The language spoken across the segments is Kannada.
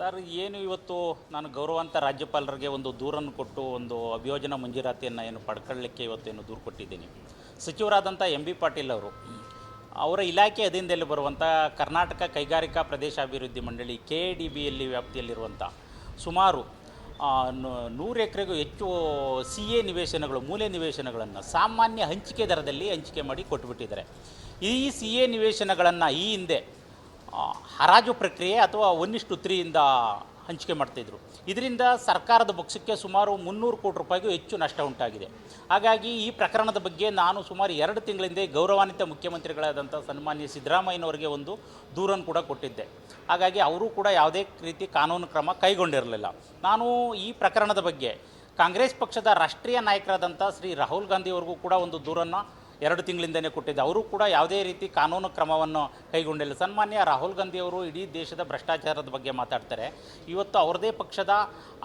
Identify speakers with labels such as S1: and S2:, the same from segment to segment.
S1: ಸರ್, ಏನು ಇವತ್ತು ನಾನು ಗೌರವಾಂತ ರಾಜ್ಯಪಾಲರಿಗೆ ಒಂದು ದೂರನ್ನು ಕೊಟ್ಟು ಒಂದು ಅಭಿಯೋಜನ ಮಂಜೂರಾತಿಯನ್ನು ಏನು ಪಡ್ಕೊಳ್ಳಿಕ್ಕೆ ಇವತ್ತೇನು ದೂರು ಕೊಟ್ಟಿದ್ದೀನಿ. ಸಚಿವರಾದಂಥ ಎಂ ಬಿ ಪಾಟೀಲ್ ಅವರು, ಅವರ ಇಲಾಖೆ ಅಧೀನದಲ್ಲಿ ಬರುವಂಥ ಕರ್ನಾಟಕ ಕೈಗಾರಿಕಾ ಪ್ರದೇಶಾಭಿವೃದ್ಧಿ ಮಂಡಳಿ ಕೆ ಡಿ ಬಿಯಲ್ಲಿ ವ್ಯಾಪ್ತಿಯಲ್ಲಿರುವಂಥ ಸುಮಾರು ನೂರು ಎಕರೆಗೂ ಹೆಚ್ಚು ಸಿ ಎ ನಿವೇಶನಗಳು, ಮೂಲೆ ನಿವೇಶನಗಳನ್ನು ಸಾಮಾನ್ಯ ಹಂಚಿಕೆ ದರದಲ್ಲಿ ಹಂಚಿಕೆ ಮಾಡಿ ಕೊಟ್ಟುಬಿಟ್ಟಿದ್ದಾರೆ ಈ ಸಿ ಎ ನಿವೇಶನಗಳನ್ನು ಈ ಹಿಂದೆ ಹರಾಜು ಪ್ರಕ್ರಿಯೆ ಅಥವಾ ಒಂದಿಷ್ಟು ತ್ರೀಯಿಂದ ಹಂಚಿಕೆ ಮಾಡ್ತಿದ್ರು. ಇದರಿಂದ ಸರ್ಕಾರದ ಬೊಕ್ಸಕ್ಕೆ ಸುಮಾರು ಮುನ್ನೂರು ಕೋಟಿ ರೂಪಾಯಿಗೂ ಹೆಚ್ಚು ನಷ್ಟ ಉಂಟಾಗಿದೆ. ಹಾಗಾಗಿ ಈ ಪ್ರಕರಣದ ಬಗ್ಗೆ ನಾನು ಸುಮಾರು ಎರಡು ತಿಂಗಳಿಂದೆ ಗೌರವಾನ್ವಿತ ಮುಖ್ಯಮಂತ್ರಿಗಳಾದಂಥ ಸನ್ಮಾನ್ಯ ಸಿದ್ದರಾಮಯ್ಯನವರಿಗೆ ಒಂದು ದೂರನ್ನು ಕೂಡ ಕೊಟ್ಟಿದ್ದೆ. ಹಾಗಾಗಿ ಅವರು ಕೂಡ ಯಾವುದೇ ರೀತಿ ಕಾನೂನು ಕ್ರಮ ಕೈಗೊಂಡಿರಲಿಲ್ಲ. ನಾನು ಈ ಪ್ರಕರಣದ ಬಗ್ಗೆ ಕಾಂಗ್ರೆಸ್ ಪಕ್ಷದ ರಾಷ್ಟ್ರೀಯ ನಾಯಕರಾದಂಥ ಶ್ರೀ ರಾಹುಲ್ ಗಾಂಧಿಯವರಿಗೂ ಕೂಡ ಒಂದು ದೂರನ್ನು ಎರಡು ತಿಂಗಳಿಂದನೇ ಕೊಟ್ಟಿದ್ದೆ. ಅವರು ಕೂಡ ಯಾವುದೇ ರೀತಿ ಕಾನೂನು ಕ್ರಮವನ್ನು ಕೈಗೊಂಡಿಲ್ಲ. ಸನ್ಮಾನ್ಯ ರಾಹುಲ್ ಗಾಂಧಿ ಅವರು ಇಡೀ ದೇಶದ ಭ್ರಷ್ಟಾಚಾರದ ಬಗ್ಗೆ ಮಾತಾಡ್ತಾರೆ. ಇವತ್ತು ಅವ್ರದೇ ಪಕ್ಷದ,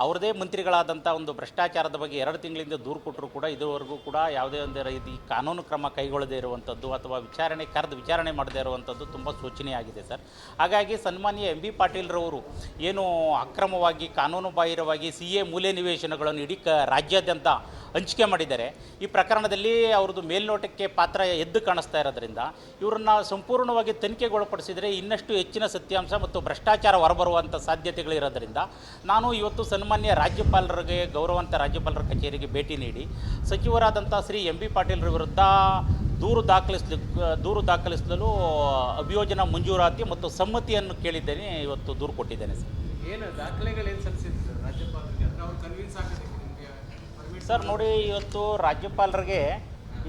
S1: ಅವ್ರದೇ ಮಂತ್ರಿಗಳಾದಂಥ ಒಂದು ಭ್ರಷ್ಟಾಚಾರದ ಬಗ್ಗೆ ಎರಡು ತಿಂಗಳಿಂದ ದೂರು ಕೊಟ್ಟರು ಕೂಡ ಇದುವರೆಗೂ ಕೂಡ ಯಾವುದೇ ಒಂದು ರೀತಿ ಕಾನೂನು ಕ್ರಮ ಕೈಗೊಳ್ಳದೇ ಇರುವಂಥದ್ದು ಅಥವಾ ವಿಚಾರಣೆ, ಕರೆದು ವಿಚಾರಣೆ ಮಾಡದೇ ಇರುವಂಥದ್ದು ತುಂಬ ಸೂಚನೆಯಾಗಿದೆ ಸರ್. ಹಾಗಾಗಿ ಸನ್ಮಾನ್ಯ ಎಂ ಬಿ ಪಾಟೀಲ್ರವರು ಏನು ಅಕ್ರಮವಾಗಿ ಕಾನೂನು ಬಾಹಿರವಾಗಿ ಸಿ ಎ ಮೂಲೆ ನಿವೇಶನಗಳನ್ನು ಇಡೀ ಕ ರಾಜ್ಯಾದ್ಯಂತ ಹಂಚಿಕೆ ಮಾಡಿದ್ದಾರೆ. ಈ ಪ್ರಕರಣದಲ್ಲಿ ಅವ್ರದ್ದು ಮೇಲ್ನೋಟಕ್ಕೆ ಪಾತ್ರ ಎದ್ದು ಕಾಣಿಸ್ತಾ ಇರೋದ್ರಿಂದ ಇವರನ್ನ ಸಂಪೂರ್ಣವಾಗಿ ತನಿಖೆಗೊಳಪಡಿಸಿದರೆ ಇನ್ನಷ್ಟು ಹೆಚ್ಚಿನ ಸತ್ಯಾಂಶ ಮತ್ತು ಭ್ರಷ್ಟಾಚಾರ ಹೊರಬರುವಂಥ ಸಾಧ್ಯತೆಗಳಿರೋದ್ರಿಂದ ನಾನು ಇವತ್ತು ಸನ್ಮಾನ್ಯ ರಾಜ್ಯಪಾಲರಿಗೆ ಗೌರವಂತ ರಾಜ್ಯಪಾಲರ ಕಚೇರಿಗೆ ಭೇಟಿ ನೀಡಿ ಸಚಿವರಾದಂಥ ಶ್ರೀ ಎಂ ಬಿ ಪಾಟೀಲ್ರ ವಿರುದ್ಧ ದೂರು ದಾಖಲಿಸ್ಲಿ ದೂರು ದಾಖಲಿಸಲು ಅಭಿಯೋಜನ ಮಂಜೂರಾತಿ ಮತ್ತು ಸಮ್ಮತಿಯನ್ನು ಕೇಳಿದ್ದೇನೆ ಇವತ್ತು ದೂರು ಕೊಟ್ಟಿದ್ದೇನೆ ಸರ್.
S2: ಏನು ದಾಖಲೆಗಳು ಏನು ಸಲ್ಲಿಸಿದ್ರು ರಾಜ್ಯಪಾಲರಿಗೆ? ಅಂದ್ರೆ ಅವ್ರು ಕನ್ವಿನ್ಸ್ ಆಗೋದಕ್ಕೆ
S1: ಸರ್ ನೋಡಿ ಇವತ್ತು ರಾಜ್ಯಪಾಲರಿಗೆ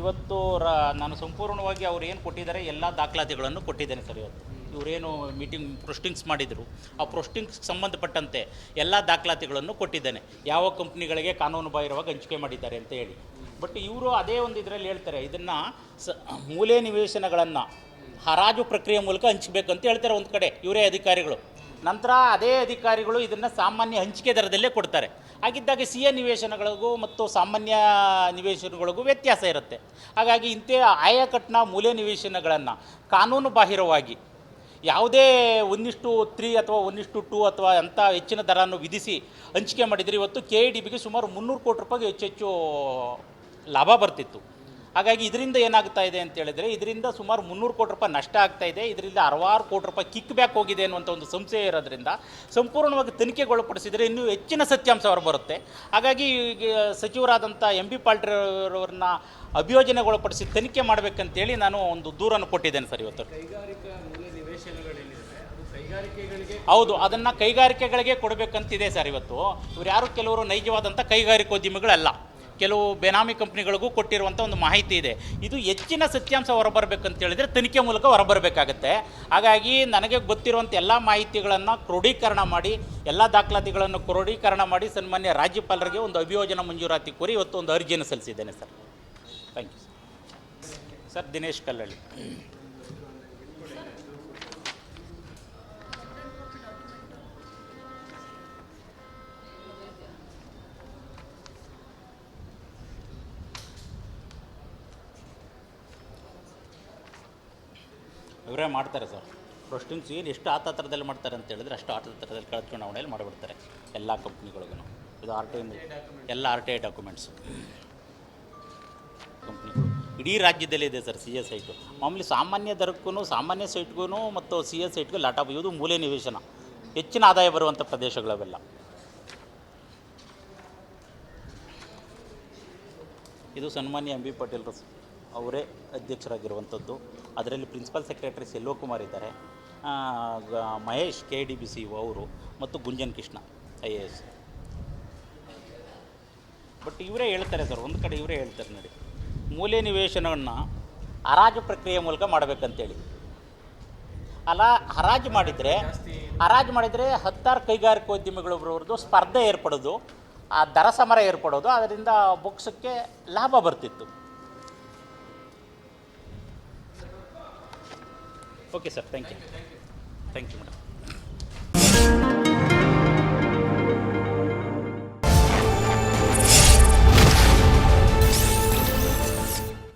S1: ಇವತ್ತು ರ, ನಾನು ಸಂಪೂರ್ಣವಾಗಿ ಅವ್ರು ಏನು ಕೊಟ್ಟಿದ್ದಾರೆ, ಎಲ್ಲ ದಾಖಲಾತಿಗಳನ್ನು ಕೊಟ್ಟಿದ್ದೇನೆ ಸರ್ ಇವತ್ತು. ಇವರೇನು ಮೀಟಿಂಗ್ ಪ್ರೊಸ್ಟಿಂಗ್ಸ್ ಮಾಡಿದರು. ಆ ಪ್ರೊಸ್ಟಿಂಗ್ಸ್ ಸಂಬಂಧಪಟ್ಟಂತೆ ಎಲ್ಲ ದಾಖಲಾತಿಗಳನ್ನು ಕೊಟ್ಟಿದ್ದೇನೆ. ಯಾವ ಕಂಪ್ನಿಗಳಿಗೆ ಕಾನೂನುಬಾಹಿರವಾಗಿ ಹಂಚಿಕೆ ಮಾಡಿದ್ದಾರೆ ಅಂತ ಹೇಳಿ. ಬಟ್ ಇವರು ಅದೇ ಒಂದು ಇದರಲ್ಲಿ ಹೇಳ್ತಾರೆ, ಇದನ್ನು ಸ, ಮೂಲೆ ನಿವೇಶನಗಳನ್ನು ಹರಾಜು ಪ್ರಕ್ರಿಯೆ ಮೂಲಕ ಹಂಚಬೇಕಂತ ಹೇಳ್ತಾರೆ ಒಂದು ಕಡೆ. ಇವರೇ ಅಧಿಕಾರಿಗಳು. ನಂತರ ಅದೇ ಅಧಿಕಾರಿಗಳು ಇದನ್ನು ಸಾಮಾನ್ಯ ಹಂಚಿಕೆ ದರದಲ್ಲೇ ಕೊಡ್ತಾರೆ. ಹಾಗಿದ್ದಾಗ ಸಿ ಎ ನಿವೇಶನಗಳಿಗೂ ಮತ್ತು ಸಾಮಾನ್ಯ ನಿವೇಶನಗಳಿಗೂ ವ್ಯತ್ಯಾಸ ಇರುತ್ತೆ. ಹಾಗಾಗಿ ಇಂಥ ಆಯಕಟ್ಟಿನ ಮೂಲೆ ನಿವೇಶನಗಳನ್ನು ಕಾನೂನು ಬಾಹಿರವಾಗಿ ಯಾವುದೇ ಒಂದಿಷ್ಟು ತ್ರೀ ಅಥವಾ ಒಂದಿಷ್ಟು ಟೂ ಅಥವಾ ಅಂಥ ಹೆಚ್ಚಿನ ದರವನ್ನು ವಿಧಿಸಿ ಹಂಚಿಕೆ ಮಾಡಿದರೆ ಇವತ್ತು ಕೆ ಡಿ ಬಿಗೆ ಸುಮಾರು ಮುನ್ನೂರು ಕೋಟಿ ರೂಪಾಯಿಗೆ ಹೆಚ್ಚೆಚ್ಚು ಹೆಚ್ಚು ಲಾಭ ಬರ್ತಿತ್ತು. ಹಾಗಾಗಿ ಇದರಿಂದ ಏನಾಗ್ತಾ ಇದೆ ಅಂತ ಹೇಳಿದರೆ ಇದರಿಂದ ಸುಮಾರು ಮುನ್ನೂರು ಕೋಟಿ ರೂಪಾಯಿ ನಷ್ಟ ಆಗ್ತಾ ಇದೆ. ಇದರಿಂದ ಅರವಾರು ಕೋಟಿ ರೂಪಾಯಿ ಕಿಕ್ ಬ್ಯಾಕ್ ಹೋಗಿದೆ ಅನ್ನುವಂಥ ಒಂದು ಸಂಶಯ ಇರೋದ್ರಿಂದ ಸಂಪೂರ್ಣವಾಗಿ ತನಿಖೆಗೊಳಪಡಿಸಿದರೆ ಇನ್ನೂ ಹೆಚ್ಚಿನ ಸತ್ಯಾಂಶ ಹೊರಬರುತ್ತೆ ಹಾಗಾಗಿ ಈಗ ಸಚಿವರಾದಂಥ ಎಂ ಬಿ ಪಾಲ್ಟ್ರವ್ರನ್ನ ಅಭಿಯೋಜನೆಗೊಳಪಡಿಸಿ ತನಿಖೆ ಮಾಡಬೇಕಂತೇಳಿ ನಾನು ಒಂದು ದೂರನ್ನು ಕೊಟ್ಟಿದ್ದೇನೆ ಸರ್ ಇವತ್ತು. ಹೌದು ಅದನ್ನು ಕೈಗಾರಿಕೆಗಳಿಗೆ ಕೊಡಬೇಕಂತಿದೆ ಸರ್ ಇವತ್ತು. ಇವ್ರು ಯಾರು ಕೆಲವರು ನೈಜವಾದಂಥ ಕೈಗಾರಿಕೋದ್ಯಮಿಗಳಲ್ಲ. ಕೆಲವು ಬೇನಾಮಿ ಕಂಪ್ನಿಗಳಿಗೂ ಕೊಟ್ಟಿರುವಂಥ ಒಂದು ಮಾಹಿತಿ ಇದೆ. ಇದು ಹೆಚ್ಚಿನ ಸತ್ಯಾಂಶ ಹೊರಬರಬೇಕಂತ ಹೇಳಿದರೆ ತನಿಖೆ ಮೂಲಕ ಹೊರಬರಬೇಕಾಗತ್ತೆ. ಹಾಗಾಗಿ ನನಗೆ ಗೊತ್ತಿರುವಂಥ ಎಲ್ಲ ಮಾಹಿತಿಗಳನ್ನು ಕ್ರೋಢೀಕರಣ ಮಾಡಿ, ಎಲ್ಲ ದಾಖಲಾತಿಗಳನ್ನು ಕ್ರೋಢೀಕರಣ ಮಾಡಿ ಸನ್ಮಾನ್ಯ ರಾಜ್ಯಪಾಲರಿಗೆ ಒಂದು ಅಭಿಯೋಜನ ಮಂಜೂರಾತಿ ಕೋರಿ ಇವತ್ತು ಒಂದು ಅರ್ಜಿಯನ್ನು ಸಲ್ಲಿಸಿದ್ದೇನೆ sir. Thank you sir, Dinesh Kallalli. ಇವರೇ ಮಾಡ್ತಾರೆ ಸರ್. ಪ್ರೊಸ್ಟಿಂಗ್ಸ್ ಏನು ಎಷ್ಟು ಆತತ್ರದಲ್ಲಿ ಮಾಡ್ತಾರೆ ಅಂತ ಹೇಳಿದ್ರೆ ಅಷ್ಟು ಆತತ್ರದಲ್ಲಿ ಕಳೆದ ಚುನಾವಣೆಯಲ್ಲಿ ಮಾಡಿಬಿಡ್ತಾರೆ ಎಲ್ಲ ಕಂಪ್ನಿಗಳಿಗೂ. ಇದು ಆರ್ ಟಿ ಎಲ್ಲ ಆರ್ ಟಿ ಐ ಡಾಕ್ಯುಮೆಂಟ್ಸು. ಕಂಪ್ನಿಗಳು. ಇಡೀ ರಾಜ್ಯದಲ್ಲಿ ಇದೆ ಸರ್ ಸಿ ಎಸ್ ಸೈಟು ಮಾಮೂಲಿ ಸಾಮಾನ್ಯ ದರಕ್ಕೂ ಸಾಮಾನ್ಯ ಸೈಟ್ಗೂ ಮತ್ತು ಸಿ ಎಸ್ ಸೈಟ್ಗೂ ಲಾಟಾಪ್ ಇದು ಮೂಲೆ ನಿವೇಶನ. ಹೆಚ್ಚಿನ ಆದಾಯ ಬರುವಂಥ ಪ್ರದೇಶಗಳವೆಲ್ಲ. ಇದು ಸನ್ಮಾನ್ಯ ಎಂ ಬಿ ಪಾಟೀಲ್ ಅವರೇ ಅಧ್ಯಕ್ಷರಾಗಿರುವಂಥದ್ದು. ಅದರಲ್ಲಿ ಪ್ರಿನ್ಸಿಪಲ್ ಸೆಕ್ರೆಟರಿ ಸೆಲ್ವಕುಮಾರ್ ಇದ್ದಾರೆ. Mahesh, K D B C ಅವರು ಮತ್ತು Gunjan Krishna, I A S. But ಇವರೇ ಹೇಳ್ತಾರೆ ಸರ್, ಒಂದು ಕಡೆ ಇವರೇ ಹೇಳ್ತಾರೆ ನೋಡಿ. ಮೂಲೆ ನಿವೇಶನವನ್ನು ಹರಾಜು ಪ್ರಕ್ರಿಯೆ ಮೂಲಕ ಮಾಡಬೇಕಂತೇಳಿ. ಅಲ್ಲ, ಹರಾಜು ಮಾಡಿದರೆ ಹರಾಜು ಮಾಡಿದರೆ ಹತ್ತಾರು ಕೈಗಾರಿಕೋದ್ಯಮಿಗಳೊಬ್ಬರವ್ರದ್ದು ಸ್ಪರ್ಧೆ ಏರ್ಪಡೋದು, ಆ ದರ ಸಮರ ಏರ್ಪಡೋದು, ಅದರಿಂದ ಬುಕ್ಸಕ್ಕೆ ಲಾಭ ಬರ್ತಿತ್ತು. Okay sir thank you thank you madam